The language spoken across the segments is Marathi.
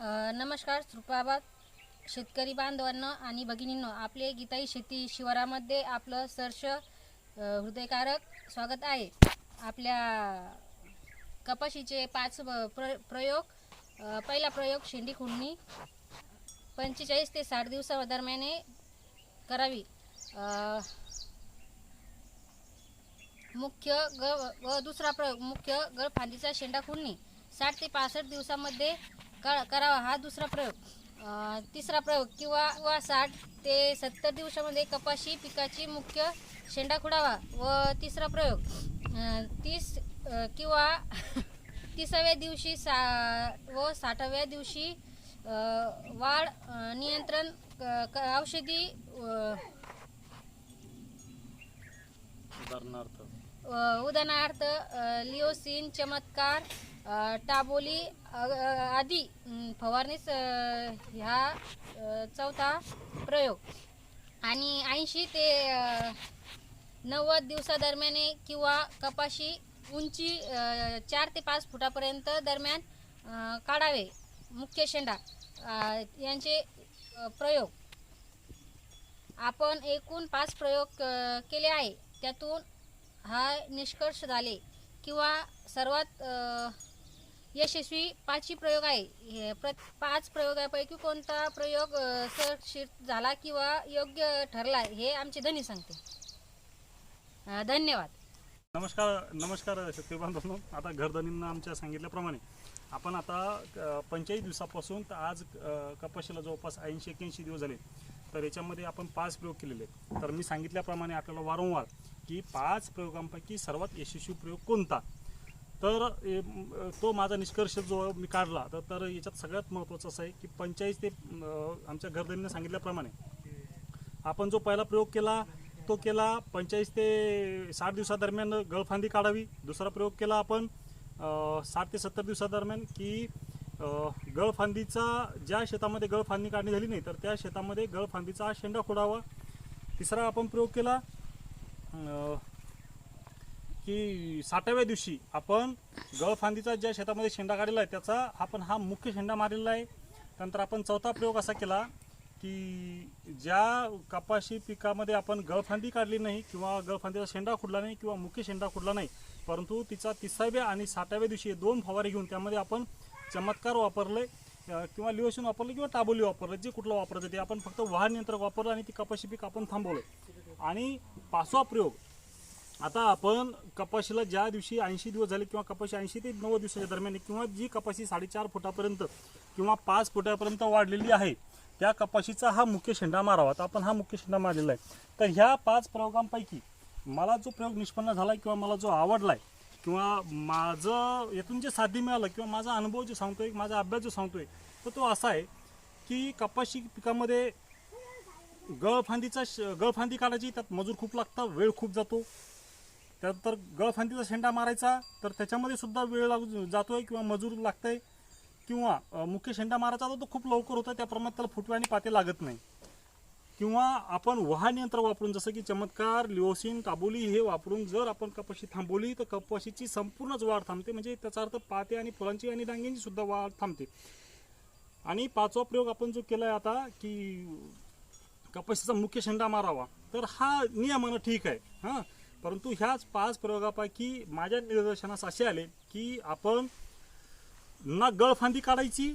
नमस्कार सुप्रभात शेतकरी बांधवांनो आणि भगिनींनो आपले गीताई शेती शिवारामध्ये आपलं सर्ष हृदयकारक स्वागत आहे. आपल्या कपाशीचे पाच प्र प्रयोग पहिला प्रयोग शेंडी खुडणी पंचेचाळीस ते साठ दिवसादरम्याने करावी. मुख्य ग व दुसरा प्रयोग मुख्य गळफांदीचा शेंडा खुडणी साठ ते पासष्ट दिवसामध्ये करावा हा दुसरा प्रयोग. तिसरा प्रयोग किंवा व साठ ते सत्तर दिवसामध्ये कपाशी पिकाची मुख्य शेंडा खुडावा व तिसरा प्रयोग. तीस किंवा तिसाव्या दिवशी सा व साठाव्या दिवशी वाढ नियंत्रण औषधी उदाहरणार्थ. उदाहरणार्थ लिओसिन चमत्कार टाबोली अ, आदी फवारणीस ह्या चौथा प्रयोग. आणि ऐंशी ते नव्वद दिवसादरम्यान किंवा कपाशी उंची चार ते पाच फुटापर्यंत दरम्यान काढावे. मुख्य शेंडा यांचे प्रयोग. आपण एकूण पाच प्रयोग केले आहे. त्यातून हा निष्कर्ष झाले किंवा सर्वात यशस्वी पाचही प्रयोग आहे. हे प्र पाच प्रयोगापैकी कोणता प्रयोग अ, सुरक्षित झाला किंवा योग्य ठरला हे आमचे धनी सांगते धन्यवाद. नमस्कार नमस्कार शेतकरी बांधवांनो आता घरधनींना आमच्या सांगितल्याप्रमाणे आपण आता पंचेचाळीस दिवसापासून तर आज कपाशीला जवळपास ऐंशी एक्याऐंशी दिवस झाले. तर याच्यामध्ये आपण पाच प्रयोग केलेले आहेत. तर मी सांगितल्याप्रमाणे आपल्याला वारंवार की पाच प्रयोगांपैकी सर्वात यशस्वी प्रयोग कोणता? तर ए, तो माझा निष्कर्ष जो मी काढला तर तर याच्यात सगळ्यात महत्त्वाचं असं आहे की पंचेचाळीस ते आमच्या घरधनींना सांगितल्याप्रमाणे आपण जो पहिला प्रयोग केला तो केला पंचेचाळीस ते साठ दिवसादरम्यान गळफांदी काढावी. दुसरा प्रयोग केला आपण साठ ते सत्तर दिवसादरम्यान की गळफांदीचा ज्या शेतामध्ये गळफांदी काढणी झाली नाही तर त्या शेतामध्ये गळफांदीचा शेंडा खोडावा. तिसरा आपण प्रयोग केला की साठाव्या दिवशी आपण गळफांदीचा ज्या शेतामध्ये शेंडा काढलेला आहे त्याचा आपण हा मुख्य शेंडा मारलेला आहे. त्यानंतर आपण चौथा प्रयोग असा केला की ज्या कपाशी पिकामध्ये आपण गळफांदी काढली नाही किंवा गळफांदीचा शेंडा खुडला नाही किंवा मुख्य शेंडा खुडला नाही परंतु तिचा तिसाव्या आणि साठाव्या दिवशी दोन फवारे घेऊन त्यामध्ये आपण चमत्कार वापरले किंवा लिओशन वापरले किंवा टाबोली वापरले जे कुठलं वापरतं ते आपण फक्त वाहन नियंत्रक वापरलं आणि ती कपाशी पीक आपण थांबवलं. आणि पाचवा प्रयोग आता आपण कपाशीला ज्या दिवशी ऐंशी दिवस झाले किंवा कपाशी ऐंशी ते नव्वद दिवसाच्या दरम्यान किंवा जी कपाशी साडेचार फुटापर्यंत किंवा पाच फुटापर्यंत वाढलेली आहे त्या कपाशीचा हा मुख्य शेंडा मारावा. तर आपण हा मुख्य शेंडा मारलेला आहे. तर ह्या पाच प्रयोगांपैकी मला जो प्रयोग निष्पन्न झाला किंवा मला जो आवडला आहे किंवा माझं यातून जे साध्य मिळालं किंवा माझा अनुभव जो सांगतो आहे माझा अभ्यास जो सांगतो आहे तर तो असा आहे की कपाशी पिकामध्ये गळफांदीचा श- गळफांदी काढायची त्यात मजूर खूप लागतात वेळ खूप जातो. त्यानंतर गळफांदीचा शेंडा मारायचा तर त्याच्यामध्ये सुद्धा वेळ लागू जातो आहे किंवा मजूर लागतंय किंवा मुख्य शेंडा मारायचा तर तो खूप लवकर होता त्याप्रमाणे त्याला फुटवे आणि पाते लागत नाही. किंवा आपण वाहन यंत्र वापरून जसं की चमत्कार लिओसिन काबुली हे वापरून जर आपण कपाशी थांबवली तर कपाशीची संपूर्णच वाढ थांबते. म्हणजे त्याचा अर्थ पाते आणि फुलांची आणि डांग्यांची सुद्धा वाढ थांबते. आणि पाचवा प्रयोग आपण जो केला आहे आता की कपाशीचा मुख्य शेंडा मारावा. तर हा नियमानं ठीक आहे. हां? परंतु ह्याच पाच प्रयोगापैकी माझ्या निदर्शनास असे आले की आपण ना गळफांदी काढायची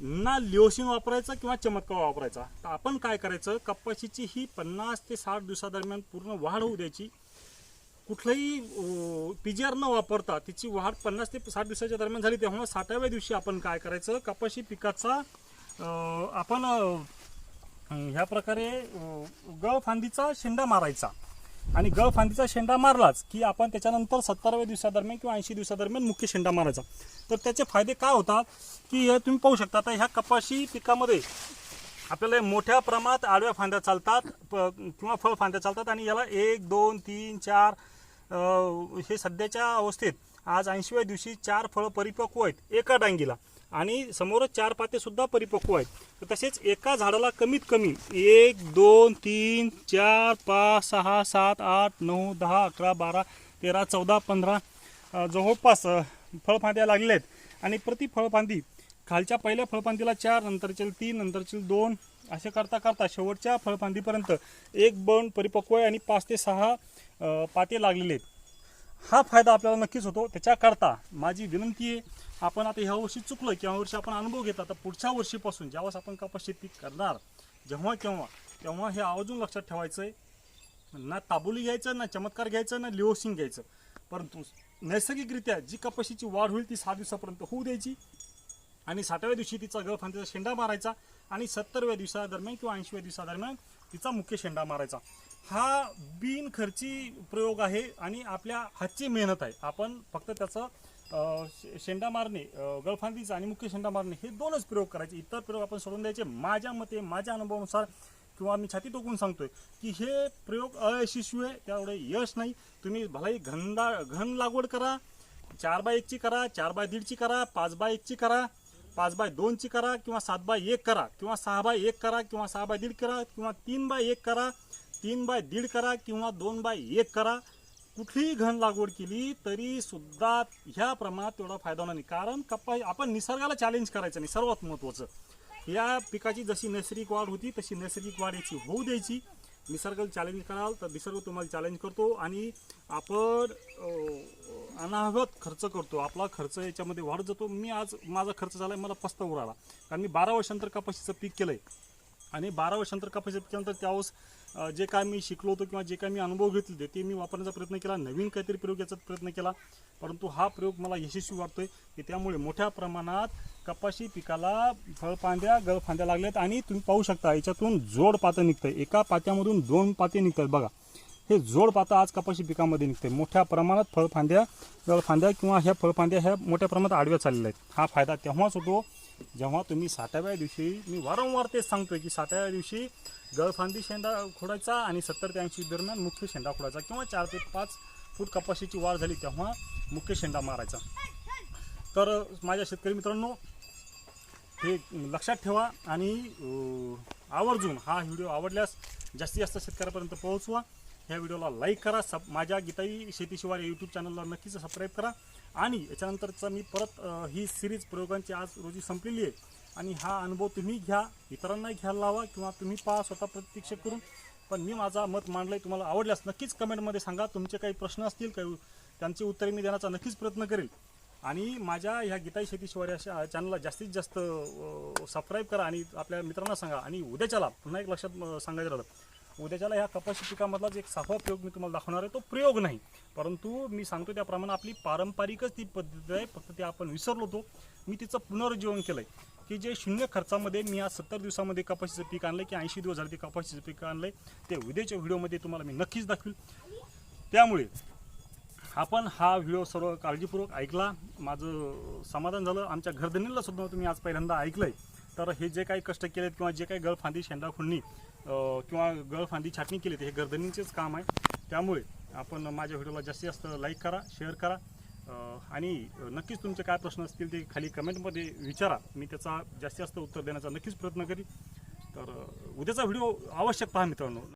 ना लिओसिन वापरायचा किंवा चमत्कार वापरायचा. तर आपण काय करायचं कपाशीची ही पन्नास ते साठ दिवसादरम्यान पूर्ण वाढ होऊ द्यायची. कुठलंही पी जी आर न वापरता तिची वाढ पन्नास ते साठ दिवसाच्या दरम्यान झाली तेव्हा साठाव्या दिवशी आपण काय करायचं कपाशी पिकाचा आपण ह्या प्रकारे गळफांदीचा शेंडा मारायचा. आणि गळफांदीचा शेंडा मारलाच की आपण त्याच्यानंतर सत्तराव्या दिवसादरम्यान किंवा ऐंशी दिवसादरम्यान मुख्य शेंडा मारायचा. तर त्याचे फायदे काय होतात की हे तुम्ही पाहू शकता. आता ह्या कपाशी पिकामध्ये आपल्याला मोठ्या प्रमाणात आडव्या फांद्या चालतात प- किंवा फळ फांद्या चालतात आणि याला एक दोन तीन चार हे सध्याच्या अवस्थेत आज ऐंशीव्या दिवशी चार फळं परिपक्व आहेत एका डांगीला. आणि समोरच चार पाते सुद्धा परिपक्व आहेत. तर तसेच एका झाडाला कमीत कमी एक दोन तीन चार पाच सहा सात आठ नऊ दहा अकरा बारा तेरा चौदा पंधरा जवळपास फळफांद्या लागलेल्या आहेत. आणि प्रति फळफांदी खालच्या पहिल्या फळफांदीला चार नंतरचे तीन नंतरचे दोन असे करता करता शेवटच्या फळफांदीपर्यंत एक बन परिपक्व आहे आणि पाच ते सहा पाते लागलेले आहेत. हा फायदा आपल्याला नक्कीच होतो. त्याच्याकरता माझी विनंती आहे आपण आता ह्या वर्षी चुकलं किंवा वर्षी आपण अनुभव घेतला तर पुढच्या वर्षीपासून ज्यावेळेस आपण कपाशी शेती करणार जेव्हा केव्हा तेव्हा हे आवर्जून लक्षात ठेवायचं आहे ना ताबोली घ्यायचं ना चमत्कार घ्यायचं ना लिओसिंग घ्यायचं. परंतु नैसर्गिकरित्या जी कपाशीची वाढ होईल ती सहा दिवसापर्यंत होऊ द्यायची. आणि साठाव्या दिवशी तिचा गळफांतीचा शेंडा मारायचा आणि सत्तरव्या दिवसादरम्यान किंवा ऐंशीव्या दिवसादरम्यान तिचा मुख्य शेंडा मारायचा. हा बिनखर्ची प्रयोग आहे आणि आपल्या हातची मेहनत आहे. आपण फक्त त्याचं शेंडा मारणे अं, गळफांदीचा आणि मुख्य शेंडा मारणे हे दोनच प्रयोग करायचे. इतर प्रयोग आपण सोडून द्यायचे. माझ्या मते माझ्या अनुभवानुसार किंवा मी छाती टोकून सांगतोय की हे प्रयोग अयशस्वी आहे त्यामुळे यश नाही. तुम्ही भलाही घनदा घन लागवड करा चार बाय एकची करा चार बाय दीडची करा पाच बाय एकची करा पाच बाय दोनची करा किंवा सात बाय एक करा किंवा सहा बाय एक करा किंवा सहा बाय दीड करा किंवा तीन बाय एक करा. तीन बाय दीड करा किंवा दोन बाय एक करा. कुठलीही घन लागवड केली तरी सुद्धा ह्या प्रमाणात तेवढा फायदा होणार नाही. कारण कपा आपण निसर्गाला चॅलेंज करायचं नाही सर्वात महत्त्वाचं या पिकाची जशी नैसर्गिक वाढ होती तशी नैसर्गिक वाढ याची होऊ द्यायची. निसर्गाला चॅलेंज कराल तर निसर्ग तुम्हाला चॅलेंज करतो आणि आपण अनाहत खर्च करतो. आपला खर्च याच्यामध्ये वाढत जातो. मी आज माझा खर्च झाला आहे मला पस्ता उराला. कारण मी बारा वर्षांतर कपाशीचं पीक केलं आहे आणि बारा वर्षानंतर कपाशी पीक केल्यानंतर त्यावेळेस जे काय मी शिकलो होतो किंवा जे काय मी अनुभव घेतले होते ते मी वापरण्याचा प्रयत्न केला नवीन काहीतरी प्रयोग याचा प्रयत्न केला. परंतु हा प्रयोग मला यशस्वी वाटतोय की त्यामुळे मोठ्या प्रमाणात कपाशी पिकाला फळफांद्या गळफांद्या लागल्यात आणि तुम्ही पाहू शकता याच्यातून जोड पातं निघतं एका पात्यामधून दोन पाते निघतात. बघा हे जोड पाता आज कपाशी पिकामध्ये निघते मोठ्या प्रमाणात फळफांद्या गळफांद्या किंवा ह्या फळफांद्या ह्या मोठ्या प्रमाणात आडव्या चाललेल्या आहेत. हा फायदा तेव्हाच होतो जेव्हा तुम्ही सातव्या दिवशी मी वारंवार तेच सांगतोय की सातव्या दिवशी गळफांदी शेंडा खोडायचा आणि सत्तर ते ऐंशी दरम्यान मुख्य शेंडा खोडायचा किंवा चार ते पाच फूट कपाशीची वाढ झाली तेव्हा मुख्य शेंडा मारायचा. तर माझ्या शेतकरी मित्रांनो हे लक्षात ठेवा आणि आवर्जून हा व्हिडिओ आवडल्यास जास्तीत जास्त शेतकऱ्यापर्यंत पोहोचवा. ह्या व्हिडिओला लाईक करा सब माझ्या गीताई शेतीशिवाय यूट्यूब चॅनलला नक्कीच सबस्क्राईब करा. आणि याच्यानंतरचा मी परत ही सिरीज प्रयोगांची आज रोजी संपलेली आहे. आणि हा अनुभव तुम्ही घ्या इतरांनाही घ्यायला लावा किंवा तुम्ही पहा स्वतः प्रत्यक्ष करून. पण मी माझा मत मांडलंय तुम्हाला आवडल्यास नक्कीच कमेंटमध्ये सांगा. तुमचे काही प्रश्न असतील काही त्यांची उत्तरे मी देण्याचा नक्कीच प्रयत्न करेल. आणि माझ्या ह्या गीताई शेतीशिवार अशा चॅनलला जास्तीत जास्त सबस्क्राईब करा आणि आपल्या मित्रांना सांगा. आणि उद्याच्याला पुन्हा एक लक्षात सांगायचं राहिलं उद्याच्याला ह्या कपाशी पिकामधलाच एक साफा प्रयोग मी तुम्हाला दाखवणार आहे. तो प्रयोग नाही. परंतु मी सांगतो त्याप्रमाणे आपली पारंपरिकच ती पद्धत आहे. फक्त ते आपण विसरलो होतो मी तिचं पुनरुज्जीवन केलं आहे की जे शून्य खर्चामध्ये मी आज सत्तर दिवसामध्ये कपाशीचं पीक आणलं की ऐंशी दिवस झाले ते कपाशीचं पीक आणलं ते उद्याच्या व्हिडिओमध्ये तुम्हाला मी नक्कीच दाखवेल त्यामुळे आपण हा व्हिडिओ सर्व काळजीपूर्वक ऐकला. माझं समाधान झालं. आमच्या घरधनीला सुद्धा तुम्ही आज पहिल्यांदा ऐकलं आहे तर हे जे काही कष्ट केलेत किंवा जे काही गळफांदी शेंडा खुंडणी किंवा गळफांदी छाटणी केली हे गर्दनीचेच काम आहे. त्यामुळे आपण माझ्या व्हिडिओला जास्तीत जास्त लाईक करा शेअर करा. आणि नक्कीच तुमचे काय प्रश्न असतील ते खाली कमेंटमध्ये विचारा. मी त्याचा जास्तीत जास्त उत्तर देण्याचा नक्कीच प्रयत्न करीन. तर उद्याचा व्हिडिओ आवश्यक पहा मित्रांनो.